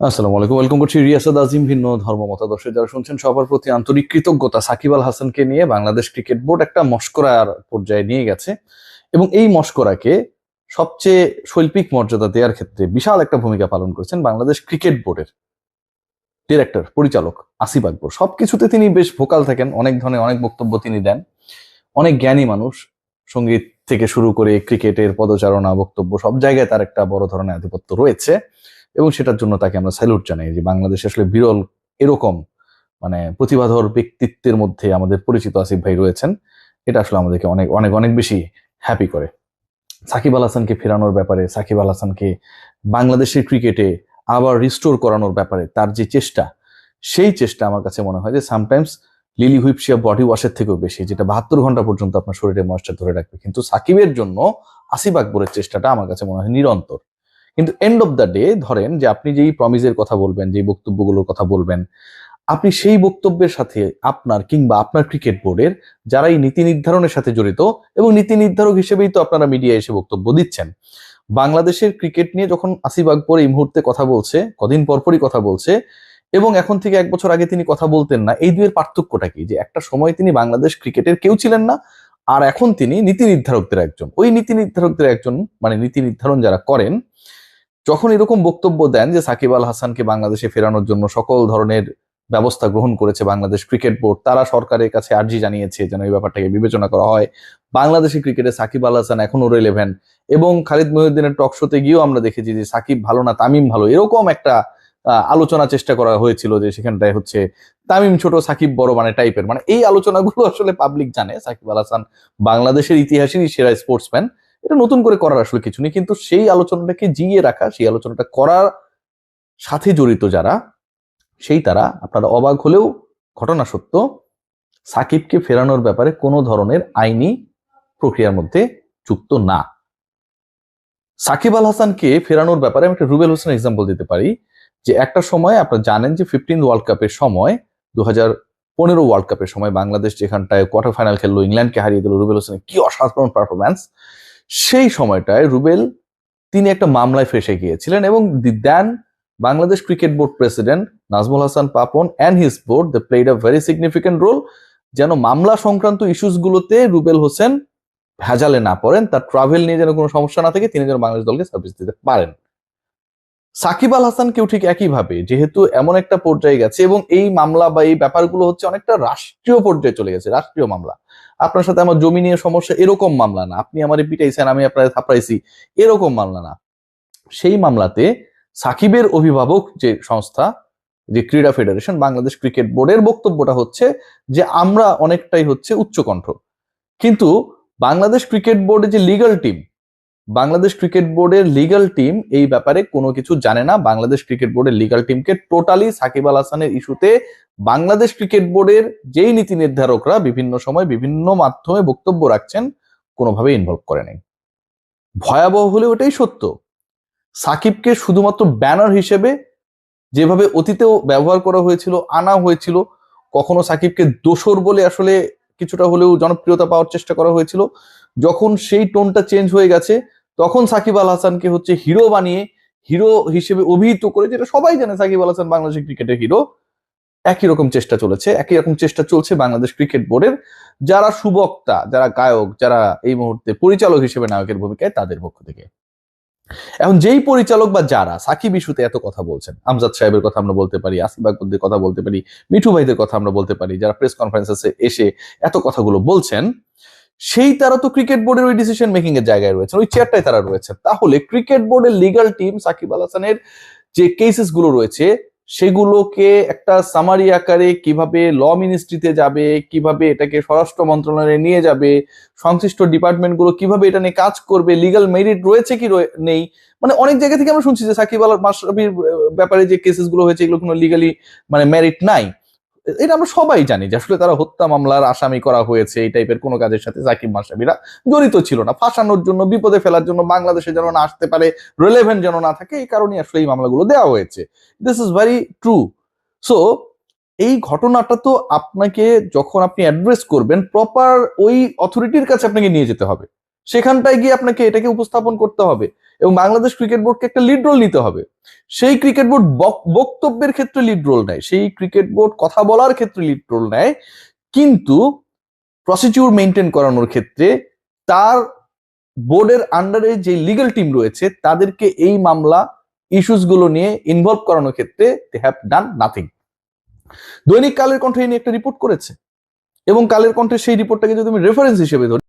আসসালামু আলাইকুম। ওয়েলকাম করছি রিয়াসাদ আজিম ভিন্ন ধর্ম মতাদর্শে। যারা শুনছেন সবার প্রতি আন্তরিক কৃতজ্ঞতা, সাকিব আল হাসানকে নিয়ে বাংলাদেশ ক্রিকেট বোর্ড একটা মস্করার পর্যায়ে নিয়ে গেছে। এবং এই মস্করাকে সবচেয়ে শৈল্পিক মর্যাদা দেওয়ার ক্ষেত্রে বিশাল একটা ভূমিকা পালন করেছেন বাংলাদেশ ক্রিকেট বোর্ডের ডিরেক্টর, পরিচালক আসিফ আকবর। সবকিছুতে তিনি বেশ ভোকাল থাকেন, অনেক ধরনের অনেক বক্তব্য তিনি দেন। অনেক জ্ঞানী মানুষ সংগীত থেকে শুরু করে ক্রিকেটের পদচারণা, বক্তব্য, সব জায়গায় তার একটা বড় ধরনের আধিপত্য রয়েছে। এবং সেটার জন্য তাকে আমরা স্যালুট জানাই যে বাংলাদেশে আসলে বিরল এরকম মানে প্রতিভাধর ব্যক্তিত্বের মধ্যে আমাদের পরিচিত আসিফ ভাই রয়েছেন। এটা আসলে আমাদেরকে অনেক অনেক অনেক বেশি হ্যাপি করে। সাকিব আল হাসানকে ফেরানোর ব্যাপারে, সাকিব আল হাসানকে বাংলাদেশের ক্রিকেটে আবার রিস্টোর করানোর ব্যাপারে তার যে চেষ্টা, সেই চেষ্টা আমার কাছে মনে হয় যে সামটাইমস লিলি হুইপসিয়া বডি ওয়াশের থেকেও বেশি, যেটা বাহাত্তর ঘণ্টা পর্যন্ত আপনার শরীরে ময়েশ্চার ধরে রাখবে। কিন্তু সাকিবের জন্য আসিফ আকবরের চেষ্টাটা আমার কাছে মনে হয় নিরন্তর। কিন্তু এন্ড অফ দ্য ডে ধরেন যে আপনি যেই প্রমিসের কথা বলবেন, যেই বক্তব্যগুলোর কথা বলবেন, আপনি সেই বক্তব্যের সাথে আপনার কিংবা আপনার ক্রিকেট বোর্ডের যারা এই নীতি নির্ধারণের সাথে জড়িত এবং নীতি নির্ধারক হিসেবেই তো আপনারা মিডিয়া এসে বক্তব্য দিচ্ছেন। বাংলাদেশের ক্রিকেট নিয়ে যখন আসিফ আকবর এই মুহূর্তে কথা বলছে, কদিন পরপরই কথা বলছে এবং এখন থেকে এক বছর আগে তিনি কথা বলতেন না, এই দুয়ের পার্থক্যটা কি? যে একটা সময় তিনি বাংলাদেশ ক্রিকেটের কেউ ছিলেন না, আর এখন তিনি নীতি নির্ধারকদের একজন। ওই নীতি নির্ধারকদের একজন মানে নীতি নির্ধারণ যারা করেন যখন এরকম বক্তব্য দেন যে সাকিব আল হাসানকে বাংলাদেশে ফেরানোর জন্য সকল ধরনের ব্যবস্থা গ্রহণ করেছে বাংলাদেশ ক্রিকেট বোর্ড, তারা সরকারের কাছে আর্জি জানিয়েছে যেন এই ব্যাপারটাকে বিবেচনা করা হয়। বাংলাদেশি ক্রিকেটে সাকিব আল হাসান এখনও রেলেভেন এবং খালিদ মহিউদ্দিনের টক শোতে গিয়েও আমরা দেখেছি যে সাকিব ভালো না, তামিম ভালো, এরকম একটা আলোচনা চেষ্টা করা হয়েছিল যে সেখানটায় হচ্ছে তামিম ছোট, সাকিব বড় মানে টাইপের মানে এই আলোচনাগুলো আসলে পাবলিক জানে। সাকিব আল হাসান বাংলাদেশের ইতিহাসেরই সেরা স্পোর্টসম্যান এটা নতুন করে করার আসলে কিছু নেই। কিন্তু সেই আলোচনাটাকে জিয়ে রাখা, সেই আলোচনাটা করার সাথে জড়িত যারা, সেই তারা আপনারা অবাক হলেও ঘটনা সত্য, সাকিবকে ফেরানোর ব্যাপারে কোনো ধরনের আইনি প্রক্রিয়ার মধ্যে যুক্ত না। সাকিব আল হাসানকে ফেরানোর ব্যাপারে আমি একটা রুবেল হোসেন এক্সাম্পল দিতে পারি, যে একটা সময় আপনারা জানেন যে ফিফটিন ওয়ার্ল্ড কাপের সময় দু পনেরো ওয়ার্ল্ড কাপের সময় বাংলাদেশ যেখানটায় কোয়ার্টার ফাইনাল খেললো, ইংল্যান্ডকে হারিয়ে দিল রুবেল হোসেনের কি অসাধারণ পারফরম্যান্স সেই সময়টায় রুবেল তিনি একটা মামলায় ফেসে গিয়েছিলেন এবং the then Bangladesh cricket board president Nazmul Hasan Papon and his board the played a very significant role যেন মামলা সংক্রান্ত ইস্যুসগুলোতে রুবেল হোসেন ভেজালে না পড়েন, তার ট্রাভেল নিয়ে যেন কোনো সমস্যা না থাকে, তিনি যেন বাংলাদেশ দলকে সার্ভিস দিতে পারেন। সাকিব আল হাসানকেও ঠিক একইভাবে, যেহেতু এমন একটা পর্যায়ে গেছে এবং এই মামলা বা এই ব্যাপারগুলো হচ্ছে অনেকটা রাষ্ট্রীয় পর্যায়ে চলে গেছে, রাষ্ট্রীয় মামলা। আপনার সাথে আমার জমি নিয়ে সমস্যা এরকম মামলা না। আপনি আমার পিটাইছেন, আমি আপনার থাপড়াইছি, এরকম মামলা না। সেই মামলাতে সাকিবের অভিভাবক যে সংস্থা, যে ক্রীড়া ফেডারেশন, বাংলাদেশ ক্রিকেট বোর্ডের বক্তব্যটা হচ্ছে যে আমরা অনেকটাই হচ্ছে উচ্চকণ্ঠ। কিন্তু বাংলাদেশ ক্রিকেট বোর্ডের যে লিগ্যাল টিম বাংলাদেশ ক্রিকেট বোর্ডের লিগ্যাল টিম এই ব্যাপারে কোনো কিছু জানে না। বাংলাদেশ ক্রিকেট বোর্ডের লিগাল টিমকে টোটালি সাকিব আল হাসানের ইস্যুতে বাংলাদেশ ক্রিকেট বোর্ডের যেই নীতি নির্ধারকরা বিভিন্ন সময় বিভিন্ন মাধ্যমে বক্তব্য রাখছেন কোনোভাবে ইনভলভ করে নাই। ভয়াবহ হলে ওটাই সত্য। সাকিবকে শুধুমাত্র ব্যানার হিসেবে যেভাবে অতীতেও ব্যবহার করা হয়েছিল, আনা হয়েছিল, কখনো সাকিবকে দোসর বলে আসলে কিছুটা হলেও জনপ্রিয়তা পাওয়ার চেষ্টা করা হয়েছিল। যখন সেই টোনটা চেঞ্জ হয়ে গেছে তখন সাকিব আল হাসানকে হচ্ছে হিরো বানিয়ে হিরো হিসেবে অভিহিত করে, যেটা সবাই জানে সাকিব আল হাসান বাংলাদেশের ক্রিকেটের হিরো একই রকম চেষ্টা চলেছে, একই রকম চেষ্টা চলছে বাংলাদেশ ক্রিকেট বোর্ডের যারা সুবক্তা, যারা গায়ক, যারা এই মুহূর্তে পরিচালক হিসেবে নায়কের ভূমিকায়, তাদের পক্ষ থেকে। এখন যেই পরিচালক বা যারা, সাকিব ইস্যুতে এত কথা বলছেন, আমজাদ সাহেবের কথা আমরা বলতে পারি, আসিফ আকবরদের কথা বলতে পারি, মিঠু ভাইদের কথা আমরা বলতে পারি, যারা প্রেস কনফারেন্সে এসে এত কথাগুলো বলছেন সেই তারা তো ক্রিকেট বোর্ডের ওই ডিসিশন মেকিং এর জায়গায় রয়েছে, ওই চেয়ারটাই তারা রয়েছে। তাহলে ক্রিকেট বোর্ডের লিগাল টিম সাকিব আল হাসানের যে কেসেসগুলো রয়েছে, সেগুলোকে একটা সামারি আকারে কীভাবে ল মিনিস্ট্রিতে যাবে, কীভাবে এটাকে স্বরাষ্ট্র মন্ত্রণালয়ে নিয়ে যাবে, সংশ্লিষ্ট ডিপার্টমেন্টগুলো কীভাবে এটা নিয়ে কাজ করবে লিগাল মেরিট রয়েছে কি নেই মানে অনেক জায়গা থেকে আমরা শুনছি যে সাকিব আল মাশরাফির ব্যাপারে যে কেসেসগুলো হয়েছে, এগুলো কোনো লিগালি মানে মেরিট নাই। এটা আমরা সবাই জানি যে আসলে তারা হত্যা মামলার আসামি করা হয়েছে, এই টাইপের কোনো কাজের সাথে সাকিব মাশরাফিরা জড়িত ছিল না। ফাঁসানোর জন্য, বিপদে ফেলার জন্য, বাংলাদেশে যেন না আসতে পারে রেলেভেন্ট যেন না থাকে, এই কারণে আসলে এই মামলাগুলো দেওয়া হয়েছে। This is very true so এই ঘটনাটা তো আপনাকে যখন আপনি অ্যাড্রেস করবেন প্রপার ওই অথরিটির কাছে আপনাকে নিয়ে যেতে হবে। সেখানটায় গিয়ে আপনাকে এটাকে উপস্থাপন করতে হবে। এবং বাংলাদেশ ক্রিকেট বোর্ডকে একটা লিড রোল নিতে হবে। সেই ক্রিকেট বোর্ড বক্তব্যের ক্ষেত্রে লিড রোল নেয়, সেই ক্রিকেট বোর্ড কথা বলার ক্ষেত্রে লিড রোল নেয়, কিন্তু প্রসিডিউর মেনটেন করানোর ক্ষেত্রে তার বোর্ডের আন্ডারে যে লিগাল টিম রয়েছে, তাদেরকে এই মামলা ইস্যুসগুলো নিয়ে ইনভলভ করানোর ক্ষেত্রে দে হ্যাভ ডান নাথিং দৈনিক কালের কণ্ঠে নিয়ে একটা রিপোর্ট করেছে, এবং কালের কণ্ঠে সেই রিপোর্টটাকে যদি আমি রেফারেন্স হিসেবে ধরি